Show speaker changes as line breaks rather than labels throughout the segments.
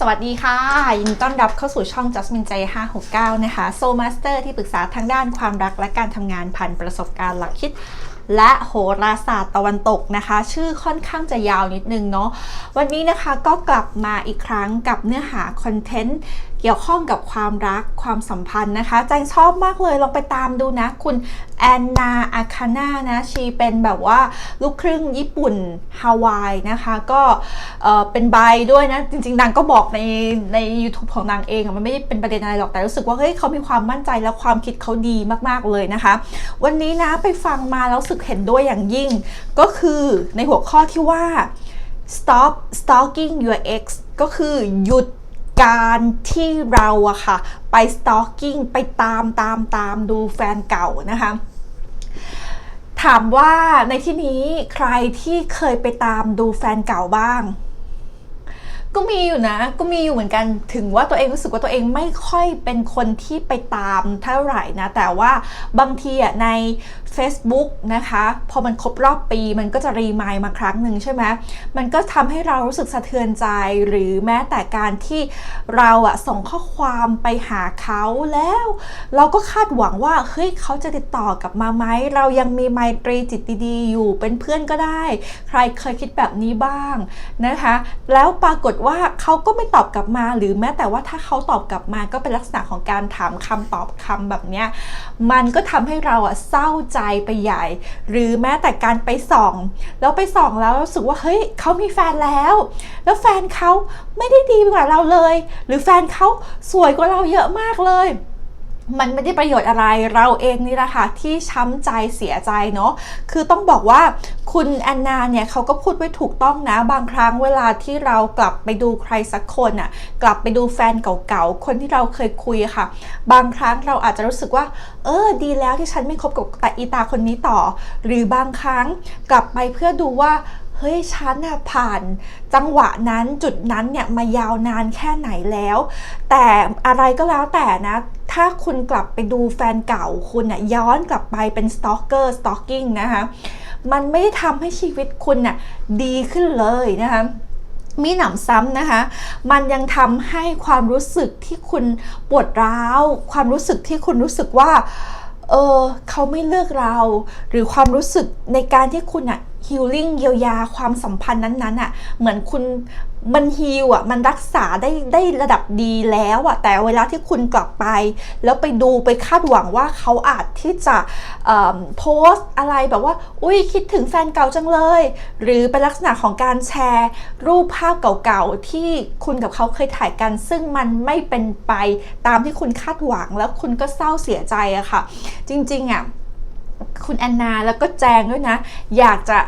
สวัสดีค่ะ ยินดีต้อนรับเข้าสู่ช่อง Jasmine ใจ 569 นะคะ Soul Master ที่ปรึกษาทางด้านความรักและการทำงานผ่านประสบการณ์หลักคิด และโหราศาสตร์ตะวันตกนะคะ ชื่อค่อนข้างจะยาวนิดนึงเนาะวันนี้นะคะก็กลับมาอีกครั้งกับเนื้อหาคอนเทนต์เกี่ยวข้องกับความรักความสัมพันธ์นะคะใจชอบมากเลยลองไปตามดูนะ คุณแอนนาอาคาน่านะชีเป็นแบบว่าลูกครึ่งญี่ปุ่นฮาวายนะคะก็เออเป็นใบด้วยนะ จริงๆนางก็บอกในใน YouTube ของนางเองมันไม่ได้เป็นประเด็นอะไรหรอกแต่รู้สึกว่าเฮ้ยเขามีความมั่นใจและความคิดเขาดีมากๆเลยนะคะ วันนี้นะไปฟังมาแล้วสึกเห็นด้วยอย่างยิ่ง ก็คือในหัวข้อที่ว่า stop stalking your ex ก็คือหยุดการที่เราอะค่ะ ไป stalking ไปตามตามตามดูแฟนเก่านะคะถามว่าในที่นี้ใครที่เคยไปตามดูแฟนเก่าบ้าง ก็มีอยู่นะ ก็มีอยู่เหมือนกันถึงว่าตัวเองรู้สึกว่าตัวเองไม่ค่อยเป็นคนที่ไปตามเท่าไหร่นะ แต่ว่าบางทีอะใน Facebook นะคะ พอมันครบรอบปีมันก็จะรีมายมาครั้งหนึ่งใช่ไหมมันก็ทำให้เรารู้สึกสะเทือนใจหรือแม้แต่การที่เราอะส่งข้อความไปหาเขาแล้ว เราก็คาดหวังว่าเฮ้ยเขาจะติดต่อกลับมาไหมเรายังมีไมตรีจิตดีๆอยู่เป็นเพื่อนก็ได้ ใครเคยคิดแบบนี้บ้างนะคะ แล้วปรากฏว่าเขาก็ไม่ตอบกลับมา หรือแม้แต่ว่าถ้าเขาตอบกลับมาก็เป็นลักษณะของการถามคำตอบคำแบบเนี้ยมันก็ทำให้เราอะเศร้าใจไปใหญ่ หรือแม้แต่การไปส่อง แล้วไปส่องแล้วรู้สึกว่าเฮ้ยเขามีแฟนแล้ว แล้วแฟนเขาไม่ได้ดีกว่าเราเลย หรือแฟนเขาสวยกว่าเราเยอะมากเลย มันไม่ได้ประโยชน์อะไรเราเองนี่แหละค่ะที่ช้ำใจเสียใจเนาะคือต้องบอกว่าคุณแอนนาเนี่ยเขาก็พูดไว้ถูกต้องนะ บางครั้งเวลาที่เรากลับไปดูใครสักคนอะ่ะกลับไปดูแฟนเก่าๆคนที่เราเคยคุยค่ะ บางครั้งเราอาจจะรู้สึกว่า เออดีแล้วที่ฉันไม่คบกับแต่อีตาคนนี้ต่อ หรือบางครั้งกลับไปเพื่อดูว่าเฮ้ยฉันน่ะผ่านจังหวะนั้นจุดนั้นเนี่ยมายาวนานแค่ไหนแล้ว แต่อะไรก็แล้วแต่นะ ถ้าคุณกลับไปดูแฟนเก่าคุณน่ะย้อนกลับไปเป็นสตอกเกอร์สตอกกิ้งนะคะมันไม่ได้ทำให้ชีวิตคุณน่ะดีขึ้นเลยนะคะมีหนำซ้ำนะคะ มันยังทำให้ความรู้สึกที่คุณปวดร้าว ความรู้สึกที่คุณรู้สึกว่า เออเขาไม่เลือกเรา หรือความรู้สึกในการที่คุณอะฮิลลิ่งเยียวยาความสัมพันธ์นั้นๆอะเหมือนคุณ มันฮิลอะมันรักษาได้ได้ระดับดีแล้วอะแต่เวลาที่คุณกลับไป แล้วไปดูไปคาดหวังว่าเขาอาจที่จะเอิ่มโพสต์อะไรแบบว่า อุ้ยคิดถึงแฟนเก่าจังเลย หรือเป็นลักษณะของการแชร์ รูปภาพเก่าๆที่คุณกับเขาเคยถ่ายกัน ซึ่งมันไม่เป็นไปตามที่คุณคาดหวังแล้วคุณก็เศร้าเสียใจอะค่ะ จริงๆอะคุณแอนนาแล้วก็แจงด้วยนะ อยากจะ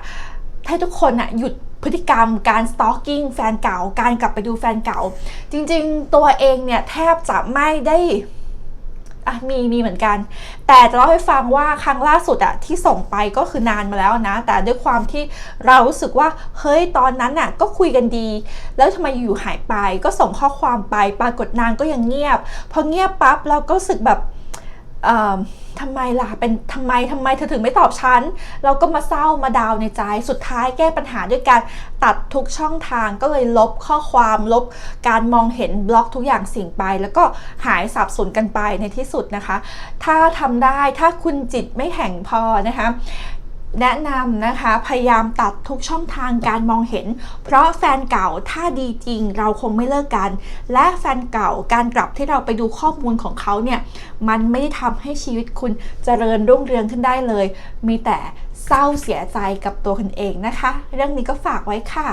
ให้ทุกคนอะหยุด พฤติกรรมการ stalking แฟนเก่าการกลับไปดูแฟนเก่า จริงๆ ตัวเองเนี่ยแทบจะไม่ได้อะมีมีเหมือนกัน แต่จะเล่าให้ฟังว่าครั้งล่าสุดอะที่ส่งไปก็คือนานมาแล้วนะ แต่ด้วยความที่เรารู้สึกว่าเฮ้ยตอนนั้นอะก็คุยกันดี แล้วทำไมอยู่ๆหายไปก็ส่งข้อความไปปรากฏนางก็ยังเงียบพอเงียบปั๊บเราก็รู้สึกแบบ ทำไมล่ะเป็นทำไมทำไมเธอถึงไม่ตอบฉัน เราก็มาเศร้ามาดาวในใจ สุดท้ายแก้ปัญหาด้วยการตัดทุกช่องทางก็เลยลบข้อความลบการมองเห็นบล็อกทุกอย่างสิ่งไป แล้วก็หายสับสนกันไปในที่สุดนะคะ ถ้าทำได้ถ้าคุณจิตไม่แข็งพอนะคะ แนะนำนะคะพยายามตัดทุกช่องทางการมองเห็น เพราะแฟนเก่าถ้าดีจริงเราคงไม่เลิกกัน และแฟนเก่าการกลับที่เราไปดูข้อมูลของเขาเนี่ยมันไม่ได้ทำให้ชีวิตคุณเจริญรุ่งเรืองขึ้นได้เลย มีแต่เศร้าเสียใจกับตัวคุณเองนะคะ เรื่องนี้ก็ฝากไว้ค่ะ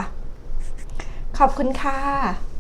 ขอบคุณค่ะ